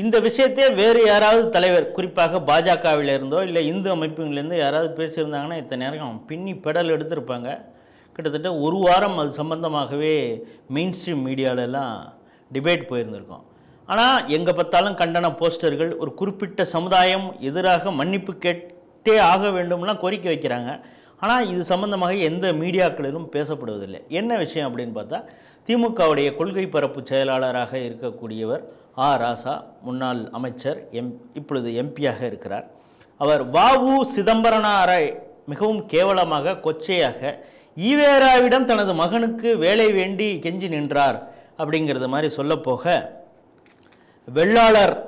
இந்த விஷயத்தையே வேறு யாராவது தலைவர் குறிப்பாக பாஜகவில் இருந்தோ இல்லை இந்து அமைப்புகளிலிருந்து யாராவது பேசியிருந்தாங்கன்னா இத்தனை நேரம் பின்னி பெடல் எடுத்திருப்பாங்க. கிட்டத்தட்ட ஒரு வாரம் அது சம்பந்தமாகவே மெயின் ஸ்ட்ரீம் மீடியாலெல்லாம் டிபேட் போயிருந்திருக்கோம். ஆனால் எங்கே பார்த்தாலும் கண்டன போஸ்டர்கள் ஒரு குறிப்பிட்ட சமுதாயம் எதிராக மன்னிப்பு கேட்டே ஆக வேண்டும்லாம் கோரிக்கை வைக்கிறாங்க. ஆனால் இது சம்பந்தமாக எந்த மீடியாக்களிலும் பேசப்படுவதில்லை. என்ன விஷயம் அப்படின்னு பார்த்தா திமுகவுடைய கொள்கை பரப்பு செயலாளராக இருக்கக்கூடியவர் ஆ ராசா முன்னாள் அமைச்சர் எம் இப்பொழுது எம்பியாக இருக்கிறார். அவர் வாவு சிதம்பரனாரை மிகவும் கேவலமாக கொச்சையாக ஈவேராவிடம் தனது மகனுக்கு வேலை வேண்டி கெஞ்சி நின்றார் அப்படிங்கிறது மாதிரி சொல்லப்போக வெள்ளாளர்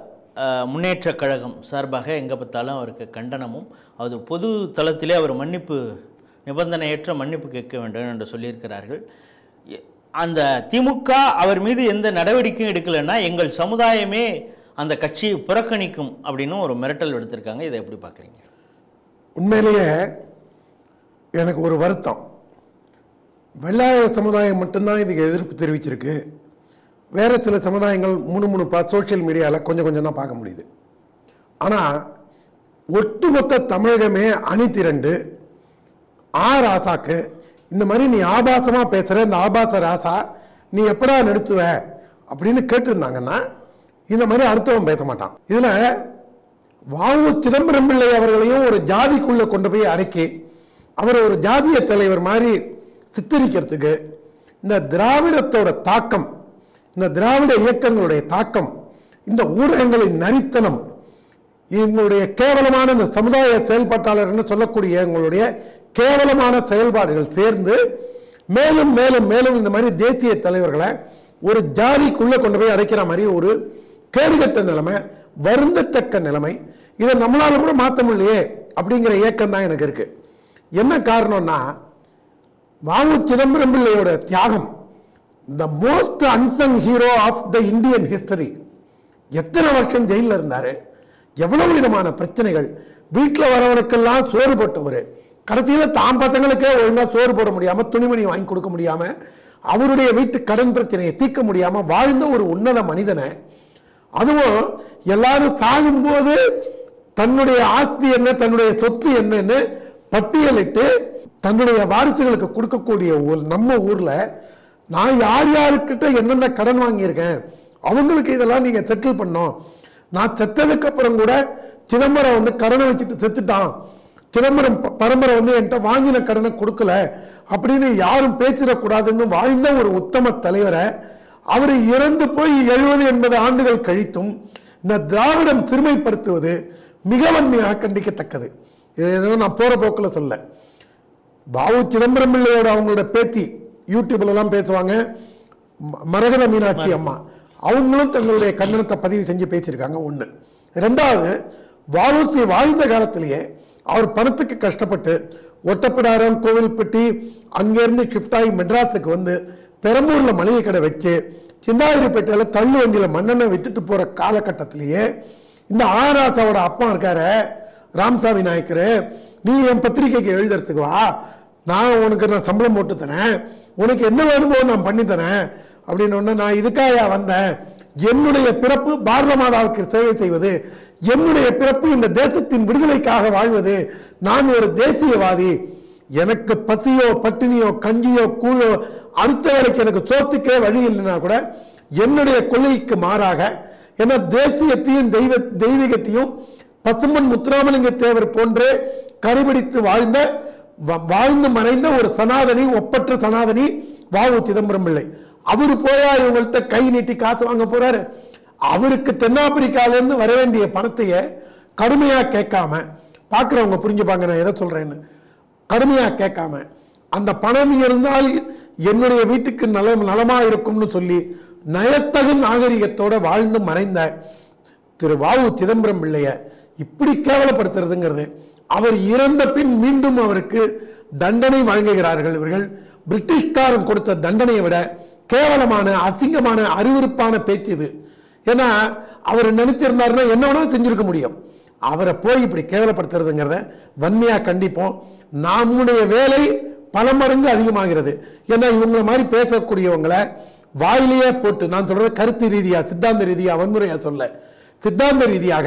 முன்னேற்றக் கழகம் சார்பாக எங்கே பார்த்தாலும் அவருக்கு கண்டனமும் அது பொது தளத்திலே அவர் மன்னிப்பு நிபந்தனையற்ற மன்னிப்பு கேட்க வேண்டும் என்று சொல்லியிருக்கிறார்கள். எ- அந்த திமுக அவர் மீது எந்த நடவடிக்கையும் எடுக்கலைன்னா எங்கள் சமுதாயமே அந்த கட்சியை புறக்கணிக்கும் அப்படின்னு ஒரு மிரட்டல் எடுத்திருக்காங்க இதை எப்படி பார்க்குறீங்க? உண்மையிலேயே எனக்கு ஒரு வருத்தம். வெள்ளாள சமுதாயம் மட்டும்தான் இதுக்கு எதிர்ப்பு தெரிவிச்சிருக்கு. வேறு சில சமுதாயங்கள் முணுமுணுப்பா சோஷியல் மீடியாவில் கொஞ்சம் கொஞ்சம் தான் பார்க்க முடியுது. ஆனால் ஒட்டுமொத்த தமிழகமே அணி திரண்டு ஆ ராசாக்கு இந்த மாதிரி நீ ஆபாசமாக பேசுகிற இந்த ஆபாச ராசா நீ எப்படா நிறுத்துவ அப்படின்னு கேட்டிருந்தாங்கன்னா இந்த மாதிரி அடுத்தவன் பேச மாட்டான். இதில் வாழ்வு சிதம்பரம் பிள்ளை அவர்களையும் ஒரு ஜாதிக்குள்ளே கொண்டு போய் அடக்கி அவர் ஒரு ஜாதிய தலைவர் மாதிரி சித்தரிக்கிறதுக்கு இந்த திராவிடத்தோட தாக்கம் இந்த திராவிட இயக்கங்களுடைய தாக்கம் இந்த ஊடகங்களின் நரித்தனம் எங்களுடைய கேவலமான இந்த சமுதாய செயல்பாட்டாளர்னு சொல்லக்கூடிய எங்களுடைய கேவலமான செயல்பாடுகள் சேர்ந்து மேலும் மேலும் மேலும் இந்த மாதிரி தேசிய தலைவர்களை ஒரு ஜாதிக்குள்ளே கொண்டு போய் அடைக்கிற மாதிரி ஒரு கேடுகட்ட நிலைமை வருந்தத்தக்க நிலைமை இதை நம்மளால் கூட மாற்ற முடியலையே அப்படிங்கிற ஏக்கம் தான் எனக்கு இருக்கு. என்ன காரணம்னா வாவு சிதம்பரம் பிள்ளையோட தியாகம் the most unsung hero of the Indian history எத்தனை வருஷம் ஜெயிலில் இருந்தார்? எவ்வளவு விதமான பிரச்சனைகள்? வீட்டில் வரவனுக்கெல்லாம் சோறுபட்டவர் கடைசியில் தாம் பசங்களுக்கே ஒழுங்கா சோறு போட முடியாமல் துணிமணி வாங்கி கொடுக்க முடியாமல் அவருடைய வீட்டு கடன் பிரச்சனையை தீர்க்க முடியாமல் வாழ்ந்த ஒரு உன்னத மனிதனை அதுவும் எல்லாரும் சாகும்போது தன்னுடைய ஆஸ்தி என்ன தன்னுடைய சொத்து என்னன்னு பட்டியலிட்டு தன்னுடைய வாரிசுகளுக்கு கொடுக்கக்கூடிய ஊர் நம்ம ஊரில் நான் யார் யாருக்கிட்ட என்னென்ன கடன் வாங்கியிருக்கேன் அவங்களுக்கு இதெல்லாம் நீங்கள் செட்டில் பண்ணோம் நான் செத்ததுக்கப்புறம் கூட சிதம்பரம் வந்து கடனை வச்சுட்டு செத்துட்டான். சிதம்பரம் ப- பரம்பரை வந்து என்கிட்ட வாங்கின கடனை கொடுக்கல. அப்படின்னு யாரும் பேசிடக்கூடாதுன்னு வாழ்ந்த ஒரு உத்தம தலைவரை அவர் இறந்து போய் எழுபது எண்பது ஆண்டுகள் கழித்தும் இந்த திராவிடம் சிறுமைப்படுத்துவது மிக வன்மையாக கண்டிக்கத்தக்கது. இது ஏதோ நான் போற போக்கில் சொல்ல. பாவு சிதம்பரம் பிள்ளையோட அவங்களோட பேத்தி யூடியூப்ல எல்லாம் பேசுவாங்க. ம- மரகத மீனாட்சி அம்மா. அவங்களும் தங்களுடைய கண்டனத்தை பதிவு செஞ்சு பேசியிருக்காங்க. ஒண்ணு. ரெண்டாவது வாவுசி வாழ்ந்த காலத்திலேயே அவர் பணத்துக்கு கஷ்டப்பட்டு ஒட்டப்பிடாரம் கோவில்பட்டி அங்கேருந்து ஷிஃப்ட் ஆகி மெட்ராஸுக்கு வந்து பெரம்பூரில் மளிகை கடை வச்சு சிந்தாதிரிப்பேட்டையில் தள்ளு வண்டியில் மண்ணெண்ணெய் வித்துட்டு போகிற காலகட்டத்திலேயே இந்த ஆராசாவோட அப்பா இருக்காரு ராமசாமி நாயக்கர். நீ என் பத்திரிக்கைக்கு எழுதுறதுக்கு வா. நான் உனக்கு நான் சம்பளம் போட்டு தரேன். உனக்கு என்ன வேணுமோ நான் பண்ணி தரேன். அப்படின்னு ஒன்று நான் இதுக்காக வந்தேன். என்னுடைய பிறப்பு பாரத மாதாவுக்கு சேவை செய்வது என்னுடைய பிறப்பு இந்த தேசத்தின் விடுதலைக்காக வாழ்வது நான் ஒரு தேசியவாதி. எனக்கு பசியோ பட்டினியோ கஞ்சியோ கூழோ அடுத்த வேலைக்கு எனக்கு சோத்துக்கே வழி இல்லைன்னா கூட என்னுடைய கொள்கைக்கு மாறாக ஏன்னா தேசியத்தையும் தெய்வ தெய்வீகத்தையும் பசுமன் முத்துராமலிங்க தேவர் போன்று கடைபிடித்து வாழ்ந்த வ- வாழ்ந்து மறைந்த ஒரு சனாதனி ஒப்பற்ற சனாதனி வாவு சிதம்பரம் பிள்ளை. அவரு போயா இவங்கள்ட்ட கை நீட்டி காசு வாங்க போறாரு. அவருக்கு தென்னாப்பிரிக்கால இருந்து வர வேண்டிய பணத்தையே கடுமையா கேட்காம பார்க்குறவங்க புரிஞ்சுப்பாங்க நான் எதை சொல்றேன்னு. கடுமையா கேட்காம அந்த பணம் இருந்தால் என்னுடைய வீட்டுக்கு நல நலமா இருக்கும்னு சொல்லி நயத்தகு நாகரிகத்தோட வாழ்ந்து மறைந்த திரு வாவு சிதம்பரம் பிள்ளைய இப்படி கேவலப்படுத்துறதுங்கிறது அவர் இறந்த பின் மீண்டும் அவருக்கு தண்டனை வழங்குகிறார்கள் இவர்கள். பிரிட்டிஷ்காரன் கொடுத்த தண்டனையை விட கேவலமான அசிங்கமான அறிவுறுப்பான பேச்சு இது. ஏன்னா அவர் நினைச்சிருந்தாருன்னா என்ன வேணாலும் செஞ்சிருக்க முடியும். அவரை போய் இப்படி கேவலப்படுத்துறதுங்கிறத வன்மையாக கண்டிப்போம். நம்முடைய வேலை பல மடங்கு அதிகமாகிறது. ஏன்னா இவங்களை மாதிரி பேசக்கூடியவங்களை வாயிலேயே போட்டு நான் சொல்கிறது கருத்து ரீதியாக சித்தாந்த ரீதியாக வன்முறையாக சொல்ல சித்தாந்த ரீதியாக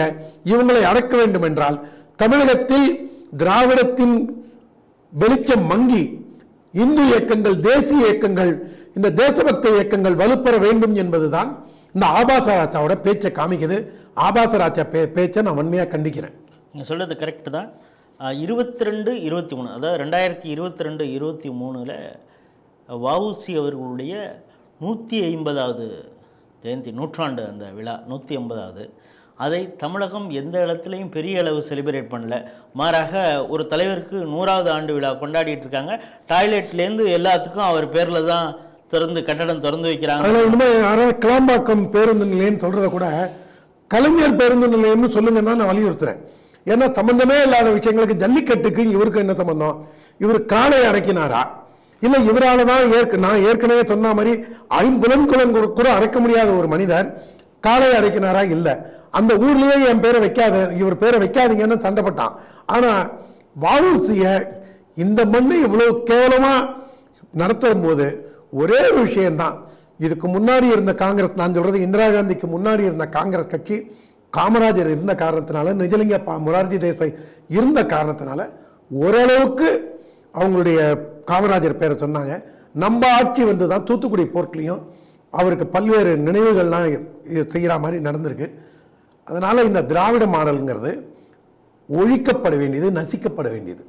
இவங்களை அடக்க வேண்டும் என்றால் தமிழகத்தில் திராவிடத்தின் வெளிச்சம் மங்கி இந்து இயக்கங்கள் தேசிய இயக்கங்கள் இந்த தேசபக்த இயக்கங்கள் வலுப்பெற வேண்டும் என்பதுதான் இந்த ஆபாச ராஜாவோட பேச்சை காமிக்குது. ஆபாச ராஜா பே பேச்சை நான் வன்மையாக கண்டிக்கிறேன். நீங்கள் சொல்கிறது கரெக்டு தான். இருபத்தி ரெண்டு இருபத்தி மூணு அதாவது ரெண்டாயிரத்தி இருபத்தி ரெண்டு இருபத்தி மூணில் வவுசி அவர்களுடைய நூற்றி ஐம்பதாவது ஜெயந்தி நூற்றாண்டு அந்த விழா நூற்றி ஐம்பதாவது. அதை தமிழகம் எந்த இடத்துலையும் பெரிய அளவு செலிப்ரேட் பண்ணல. மாறாக ஒரு தலைவருக்கு நூறாவது ஆண்டு விழா கொண்டாடிட்டு இருக்காங்க. டாய்லெட்லேருந்து எல்லாத்துக்கும் அவர் பேரில் தான் திறந்து கட்டடம் திறந்து வைக்கிறாங்க. அதில் இனிமே யாராவது கிளாம்பாக்கம் பேருந்து நிலையம்னு சொல்கிறத கூட கலைஞர் பேருந்து நிலையம்னு சொல்லுங்கன்னா நான் வலியுறுத்துறேன். ஏன்னா சம்பந்தமே இல்லாத விஷயங்களுக்கு ஜல்லிக்கட்டுக்கு இவருக்கு என்ன சம்பந்தம்? இவர் காலை அடக்கினாரா? இல்லை இவரால் தான் ஏற்க நான் ஏற்கனவே சொன்ன மாதிரி ஐம்புலன்குளம் கூட- கூட அடைக்க முடியாத ஒரு மனிதர் காலை அடக்கினாரா? இல்லை. அந்த ஊர்லேயே என் பேரை வைக்காத இவர் பேரை வைக்காதீங்கன்னு சண்டைப்பட்டான். ஆனால் வஉசிய இந்த மண்ணை இவ்வளோ கேவலமாக நடத்தும் போது ஒரே ஒரு விஷயந்தான் இதுக்கு முன்னாடி இருந்த காங்கிரஸ் நான் சொல்கிறது இந்திரா காந்திக்கு முன்னாடி இருந்த காங்கிரஸ் கட்சி காமராஜர் இருந்த காரணத்தினால நிஜலிங்க பா மொரார்ஜி தேசாய் இருந்த காரணத்தினால ஓரளவுக்கு அவங்களுடைய காமராஜர் பேரை சொன்னாங்க. நம்ம ஆட்சி வந்து தான் தூத்துக்குடி போர்ட்லேயும் அவருக்கு பல்வேறு நினைவுகள்லாம் செய்கிற மாதிரி நடந்திருக்கு. அதனால் இந்த திராவிட மாடலுங்கிறது ஒழிக்கப்பட வேண்டியது நசிக்கப்பட வேண்டியது.